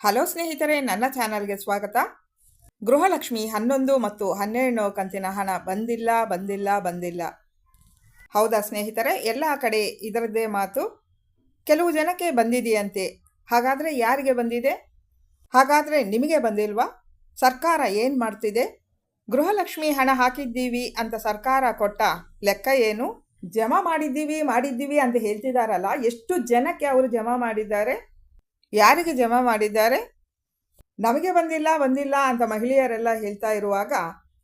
Hello ಸ್ನೇಹಿತರೆ, ನನ್ನ ಚಾನಲ್ಗೆ ಸ್ವಾಗತ. ಗೃಹಲಕ್ಷ್ಮಿ ಹನ್ನೊಂದು ಮತ್ತು ಹನ್ನೆರಡು ಕಂತಿನ ಹಣ ಬಂದಿಲ್ಲ ಬಂದಿಲ್ಲ ಬಂದಿಲ್ಲ. ಹೌದಾ ಸ್ನೇಹಿತರೆ, ಎಲ್ಲ ಕಡೆ ಇದರದ್ದೇ ಮಾತು. ಕೆಲವು ಜನಕ್ಕೆ ಬಂದಿದೆಯಂತೆ. ಹಾಗಾದರೆ ಯಾರಿಗೆ ಬಂದಿದೆ? ಹಾಗಾದರೆ ನಿಮಗೆ ಬಂದಿಲ್ವಾ? ಸರ್ಕಾರ ಏನು ಮಾಡ್ತಿದೆ? ಗೃಹಲಕ್ಷ್ಮಿ ಹಣ ಹಾಕಿದ್ದೀವಿ ಅಂತ ಸರ್ಕಾರ ಕೊಟ್ಟ ಲೆಕ್ಕ ಏನು? ಜಮಾ ಮಾಡಿದ್ದೀವಿ ಮಾಡಿದ್ದೀವಿ ಅಂತ ಹೇಳ್ತಿದಾರಲ್ಲ, ಎಷ್ಟು ಜನಕ್ಕೆ ಅವರು ಜಮಾ ಮಾಡಿದ್ದಾರೆ? ಯಾರಿಗೆ ಜಮಾ ಮಾಡಿದ್ದಾರೆ? ನಮಗೆ ಬಂದಿಲ್ಲ ಬಂದಿಲ್ಲ ಅಂತ ಮಹಿಳೆಯರೆಲ್ಲ ಹೇಳ್ತಾ ಇರುವಾಗ,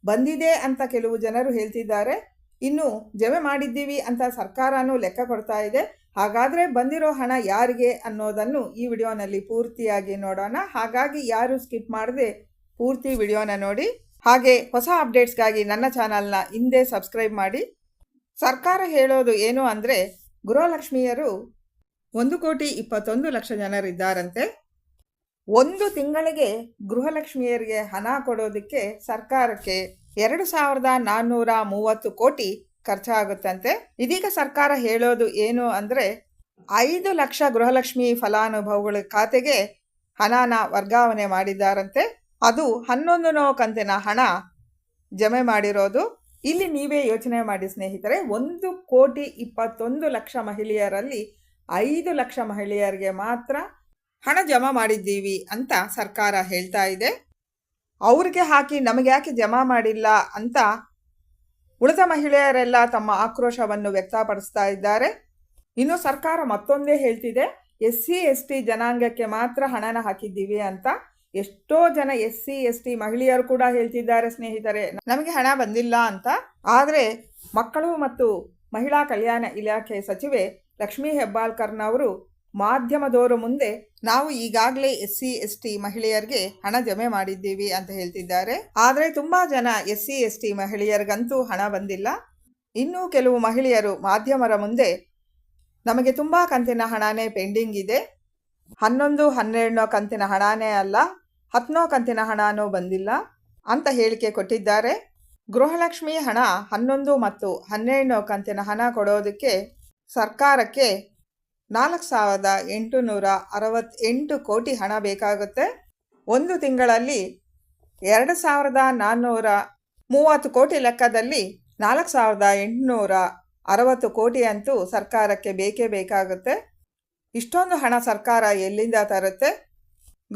ಬಂದಿದೆ ಅಂತ ಕೆಲವು ಜನರು ಹೇಳ್ತಿದ್ದಾರೆ. ಇನ್ನು ಜಮೆ ಮಾಡಿದ್ದೀವಿ ಅಂತ ಸರ್ಕಾರನೂ ಲೆಕ್ಕ ಕೊಡ್ತಾ ಇದೆ. ಹಾಗಾದರೆ ಬಂದಿರೋ ಹಣ ಯಾರಿಗೆ ಅನ್ನೋದನ್ನು ಈ ವಿಡಿಯೋನಲ್ಲಿ ಪೂರ್ತಿಯಾಗಿ ನೋಡೋಣ. ಹಾಗಾಗಿ ಯಾರು ಸ್ಕಿಪ್ ಮಾಡದೆ ಪೂರ್ತಿ ವಿಡಿಯೋನ ನೋಡಿ. ಹಾಗೆ ಹೊಸ ಅಪ್ಡೇಟ್ಸ್ಗಾಗಿ ನನ್ನ ಚಾನಲ್ನ ಹಿಂದೆ ಸಬ್ಸ್ಕ್ರೈಬ್ ಮಾಡಿ. ಸರ್ಕಾರ ಹೇಳೋದು ಏನು ಅಂದರೆ ಗೃಹಲಕ್ಷ್ಮಿಯರು ಒಂದು ಕೋಟಿ ಇಪ್ಪತ್ತೊಂದು ಲಕ್ಷ ಜನರಿದ್ದಾರಂತೆ ಒಂದು ತಿಂಗಳಿಗೆ ಗೃಹಲಕ್ಷ್ಮಿಯರಿಗೆ ಹಣ ಕೊಡೋದಕ್ಕೆ ಸರ್ಕಾರಕ್ಕೆ ಎರಡು ಸಾವಿರದ ನಾನ್ನೂರ ಮೂವತ್ತು ಕೋಟಿ ಖರ್ಚಾಗುತ್ತಂತೆ. ಇದೀಗ ಸರ್ಕಾರ ಹೇಳೋದು ಏನು ಅಂದರೆ, ಐದು ಲಕ್ಷ ಗೃಹಲಕ್ಷ್ಮಿ ಫಲಾನುಭವಿಗಳ ಖಾತೆಗೆ ಹಣನ ವರ್ಗಾವಣೆ ಮಾಡಿದ್ದಾರಂತೆ. ಅದು ಹನ್ನೊಂದು ಕಂತಿನ ಹಣ ಜಮೆ ಮಾಡಿರೋದು. ಇಲ್ಲಿ ನೀವೇ ಯೋಚನೆ ಮಾಡಿ ಸ್ನೇಹಿತರೆ, ಒಂದು ಕೋಟಿ ಇಪ್ಪತ್ತೊಂದು ಲಕ್ಷ ಮಹಿಳೆಯರಲ್ಲಿ ಐದು ಲಕ್ಷ ಮಹಿಳೆಯರಿಗೆ ಮಾತ್ರ ಹಣ ಜಮಾ ಮಾಡಿದ್ದೀವಿ ಅಂತ ಸರ್ಕಾರ ಹೇಳ್ತಾ ಇದೆ. ಅವ್ರಿಗೆ ಹಾಕಿ ನಮಗೆ ಯಾಕೆ ಜಮಾ ಮಾಡಿಲ್ಲ ಅಂತ ಉಳಿದ ಮಹಿಳೆಯರೆಲ್ಲ ತಮ್ಮ ಆಕ್ರೋಶವನ್ನು ವ್ಯಕ್ತಪಡಿಸ್ತಾ ಇದ್ದಾರೆ. ಇನ್ನು ಸರ್ಕಾರ ಮತ್ತೊಂದೇ ಹೇಳ್ತಿದೆ ಎಸ್ ಸಿ ಎಸ್ ಟಿ ಜನಾಂಗಕ್ಕೆ ಮಾತ್ರ ಹಣನ ಹಾಕಿದ್ದೀವಿ ಅಂತ ಎಷ್ಟೋ ಜನ ಎಸ್ ಸಿ ಎಸ್ ಟಿ ಮಹಿಳೆಯರು ಕೂಡ ಹೇಳ್ತಿದ್ದಾರೆ ಸ್ನೇಹಿತರೆ, ನಮಗೆ ಹಣ ಬಂದಿಲ್ಲ ಅಂತ. ಆದರೆ ಮಕ್ಕಳು ಮತ್ತು ಮಹಿಳಾ ಕಲ್ಯಾಣ ಇಲಾಖೆ ಸಚಿವೆ ಲಕ್ಷ್ಮೀ ಹೆಬ್ಬಾಳ್ಕರ್ನವರು ಮಾಧ್ಯಮದವರು ಮುಂದೆ ನಾವು ಈಗಾಗಲೇ ಎಸ್ ಸಿ ಎಸ್ ಟಿ ಮಹಿಳೆಯರಿಗೆ ಹಣ ಜಮೆ ಮಾಡಿದ್ದೀವಿ ಅಂತ ಹೇಳ್ತಿದ್ದಾರೆ. ಆದರೆ ತುಂಬ ಜನ ಎಸ್ ಸಿ ಎಸ್ ಟಿ ಮಹಿಳೆಯರಿಗಂತೂ ಹಣ ಬಂದಿಲ್ಲ. ಇನ್ನೂ ಕೆಲವು ಮಹಿಳೆಯರು ಮಾಧ್ಯಮರ ಮುಂದೆ ನಮಗೆ ತುಂಬ ಕಂತಿನ ಹಣನೇ ಪೆಂಡಿಂಗ್ ಇದೆ. ಹನ್ನೊಂದು, ಹನ್ನೆರಡನೋ ಕಂತಿನ ಹಣನೇ ಅಲ್ಲ ಹತ್ತನೋ ಕಂತಿನ ಹಣನೂ ಬಂದಿಲ್ಲ ಅಂತ ಹೇಳಿಕೆ ಕೊಟ್ಟಿದ್ದಾರೆ. ಗೃಹಲಕ್ಷ್ಮಿ ಹಣ ಹನ್ನೊಂದು ಮತ್ತು ಹನ್ನೆರಡನೋ ಕಂತಿನ ಹಣ ಕೊಡೋದಕ್ಕೆ ಸರ್ಕಾರಕ್ಕೆ ನಾಲ್ಕು ಸಾವಿರದ ಎಂಟುನೂರ ಅರವತ್ತೆಂಟು ಕೋಟಿ ಹಣ ಬೇಕಾಗುತ್ತೆ. ಒಂದು ತಿಂಗಳಲ್ಲಿ ಎರಡು ಸಾವಿರದ ನಾನ್ನೂರ ಮೂವತ್ತು ಕೋಟಿ ಲೆಕ್ಕದಲ್ಲಿ ನಾಲ್ಕು ಸಾವಿರದ ಎಂಟುನೂರ ಅರವತ್ತು ಕೋಟಿ ಅಂತೂ ಸರ್ಕಾರಕ್ಕೆ ಬೇಕೇ ಬೇಕಾಗುತ್ತೆ. ಇಷ್ಟೊಂದು ಹಣ ಸರ್ಕಾರ ಎಲ್ಲಿಂದ ತರುತ್ತೆ?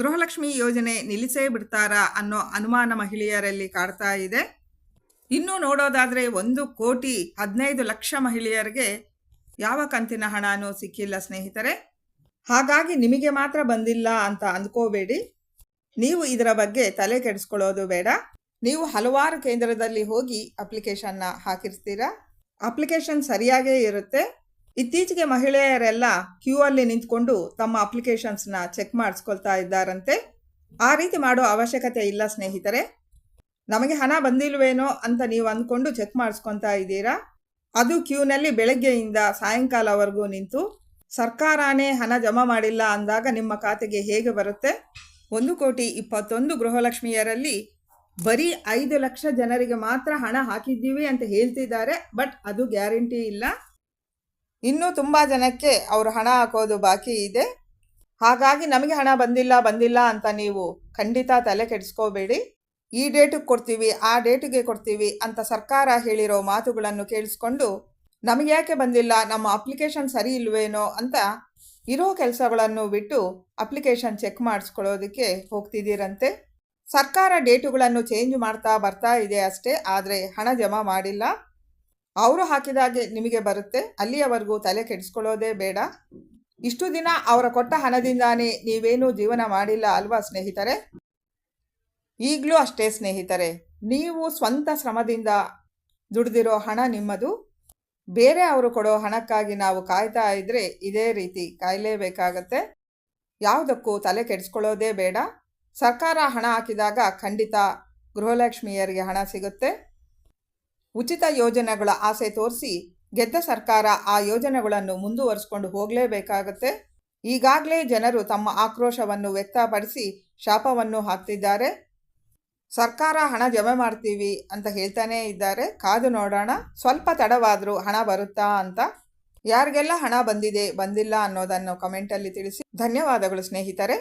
ಗೃಹಲಕ್ಷ್ಮಿ ಯೋಜನೆ ನಿಲ್ಲಿಸೇ ಬಿಡ್ತಾರಾ ಅನ್ನೋ ಅನುಮಾನ ಮಹಿಳೆಯರಲ್ಲಿ ಕಾಡ್ತಾ ಇದೆ. ಇನ್ನೂ ನೋಡೋದಾದರೆ ಒಂದು ಕೋಟಿ ಹದಿನೈದು ಲಕ್ಷ ಮಹಿಳೆಯರಿಗೆ ಯಾವ ಕಂತಿನ ಹಣನೂ ಸಿಕ್ಕಿಲ್ಲ ಸ್ನೇಹಿತರೆ. ಹಾಗಾಗಿ ನಿಮಗೆ ಮಾತ್ರ ಬಂದಿಲ್ಲ ಅಂತ ಅಂದ್ಕೋಬೇಡಿ. ನೀವು ಇದರ ಬಗ್ಗೆ ತಲೆ ಕೆಡಿಸ್ಕೊಳ್ಳೋದು ಬೇಡ. ನೀವು ಹಲವಾರು ಕೇಂದ್ರದಲ್ಲಿ ಹೋಗಿ ಅಪ್ಲಿಕೇಶನ್ನ ಹಾಕಿರ್ತೀರಾ? ಅಪ್ಲಿಕೇಶನ್ ಸರಿಯಾಗೇ ಇರುತ್ತೆ. ಇತ್ತೀಚೆಗೆ ಮಹಿಳೆಯರೆಲ್ಲ ಕ್ಯೂ ಅಲ್ಲಿ ನಿಂತ್ಕೊಂಡು ತಮ್ಮ ಅಪ್ಲಿಕೇಶನ್ಸ್ನ ಚೆಕ್ ಮಾಡಿಸ್ಕೊಳ್ತಾ ಇದ್ದಾರಂತೆ. ಆ ರೀತಿ ಮಾಡೋ ಅವಶ್ಯಕತೆ ಇಲ್ಲ ಸ್ನೇಹಿತರೆ. ನಮಗೆ ಹಣ ಬಂದಿಲ್ವೇನೋ ಅಂತ ನೀವು ಅಂದ್ಕೊಂಡು ಚೆಕ್ ಮಾಡಿಸ್ಕೊತಾ ಇದ್ದೀರಾ? ಅದು ಕ್ಯೂನಲ್ಲಿ ಬೆಳಗ್ಗೆಯಿಂದ ಸಾಯಂಕಾಲವರೆಗೂ ನಿಂತು, ಸರ್ಕಾರನೇ ಹಣ ಜಮಾ ಮಾಡಿಲ್ಲ ಅಂದಾಗ ನಿಮ್ಮ ಖಾತೆಗೆ ಹೇಗೆ ಬರುತ್ತೆ? ಒಂದು ಕೋಟಿ ಇಪ್ಪತ್ತೊಂದು ಗೃಹಲಕ್ಷ್ಮಿಯರಲ್ಲಿ ಬರೀ ಐದು ಲಕ್ಷ ಜನರಿಗೆ ಮಾತ್ರ ಹಣ ಹಾಕಿದ್ದೀವಿ ಅಂತ ಹೇಳ್ತಿದ್ದಾರೆ, ಬಟ್ ಅದು ಗ್ಯಾರಂಟಿ ಇಲ್ಲ. ಇನ್ನೂ ತುಂಬ ಜನಕ್ಕೆ ಅವರು ಹಣ ಹಾಕೋದು ಬಾಕಿ ಇದೆ. ಹಾಗಾಗಿ ನಮಗೆ ಹಣ ಬಂದಿಲ್ಲ ಬಂದಿಲ್ಲ ಅಂತ ನೀವು ಖಂಡಿತ ತಲೆ ಕೆಡಿಸ್ಕೋಬೇಡಿ. ಈ ಡೇಟಿಗೆ ಕೊಡ್ತೀವಿ, ಆ ಡೇಟಿಗೆ ಕೊಡ್ತೀವಿ ಅಂತ ಸರ್ಕಾರ ಹೇಳಿರೋ ಮಾತುಗಳನ್ನು ಕೇಳಿಸ್ಕೊಂಡು ನಮಗೆ ಯಾಕೆ ಬಂದಿಲ್ಲ, ನಮ್ಮ ಅಪ್ಲಿಕೇಶನ್ ಸರಿ ಇಲ್ವೇನೋ ಅಂತ ಇರೋ ಕೆಲಸಗಳನ್ನು ಬಿಟ್ಟು ಅಪ್ಲಿಕೇಶನ್ ಚೆಕ್ ಮಾಡಿಸ್ಕೊಳ್ಳೋದಕ್ಕೆ ಹೋಗ್ತಿದ್ದೀರಂತೆ. ಸರ್ಕಾರ ಡೇಟುಗಳನ್ನು ಚೇಂಜ್ ಮಾಡ್ತಾ ಬರ್ತಾ ಇದೆ ಅಷ್ಟೇ, ಆದರೆ ಹಣ ಜಮಾ ಮಾಡಿಲ್ಲ. ಅವರು ಹಾಕಿದಾಗೆ ನಿಮಗೆ ಬರುತ್ತೆ, ಅಲ್ಲಿಯವರೆಗೂ ತಲೆ ಕೆಡಿಸ್ಕೊಳ್ಳೋದೇ ಬೇಡ. ಇಷ್ಟು ದಿನ ಅವರ ಕೊಟ್ಟ ಹಣದಿಂದಾನೇ ನೀವೇನೂ ಜೀವನ ಮಾಡಿಲ್ಲ ಅಲ್ವಾ ಸ್ನೇಹಿತರೆ? ಈಗಲೂ ಅಷ್ಟೇ ಸ್ನೇಹಿತರೆ, ನೀವು ಸ್ವಂತ ಶ್ರಮದಿಂದ ದುಡಿದಿರೋ ಹಣ ನಿಮ್ಮದು. ಬೇರೆ ಅವರು ಕೊಡೋ ಹಣಕ್ಕಾಗಿ ನಾವು ಕಾಯ್ತಾ ಇದ್ದರೆ ಇದೇ ರೀತಿ ಕಾಯಲೇಬೇಕಾಗತ್ತೆ. ಯಾವುದಕ್ಕೂ ತಲೆ ಕೆಡಿಸ್ಕೊಳ್ಳೋದೇ ಬೇಡ. ಸರ್ಕಾರ ಹಣ ಹಾಕಿದಾಗ ಖಂಡಿತ ಗೃಹಲಕ್ಷ್ಮಿಯರಿಗೆ ಹಣ ಸಿಗುತ್ತೆ. ಉಚಿತ ಯೋಜನೆಗಳ ಆಸೆ ತೋರಿಸಿ ಗೆದ್ದ ಸರ್ಕಾರ ಆ ಯೋಜನೆಗಳನ್ನು ಮುಂದುವರಿಸ್ಕೊಂಡು ಹೋಗಲೇಬೇಕಾಗತ್ತೆ. ಈಗಾಗಲೇ ಜನರು ತಮ್ಮ ಆಕ್ರೋಶವನ್ನು ವ್ಯಕ್ತಪಡಿಸಿ ಶಾಪವನ್ನು ಹಾಕ್ತಿದ್ದಾರೆ. ಸರ್ಕಾರ ಹಣ ಜಮೆ ಮಾಡ್ತೀವಿ ಅಂತ ಹೇಳ್ತಾನೇ ಇದ್ದಾರೆ. ಕಾದು ನೋಡೋಣ. ಸ್ವಲ್ಪ ತಡವಾದರೂ ಹಣ ಬರುತ್ತಾ ಅಂತ. ಯಾರಿಗೆಲ್ಲ ಹಣ ಬಂದಿದೆ, ಬಂದಿಲ್ಲ ಅನ್ನೋದನ್ನು ಕಮೆಂಟಲ್ಲಿ ತಿಳಿಸಿ. ಧನ್ಯವಾದಗಳು ಸ್ನೇಹಿತರೆ.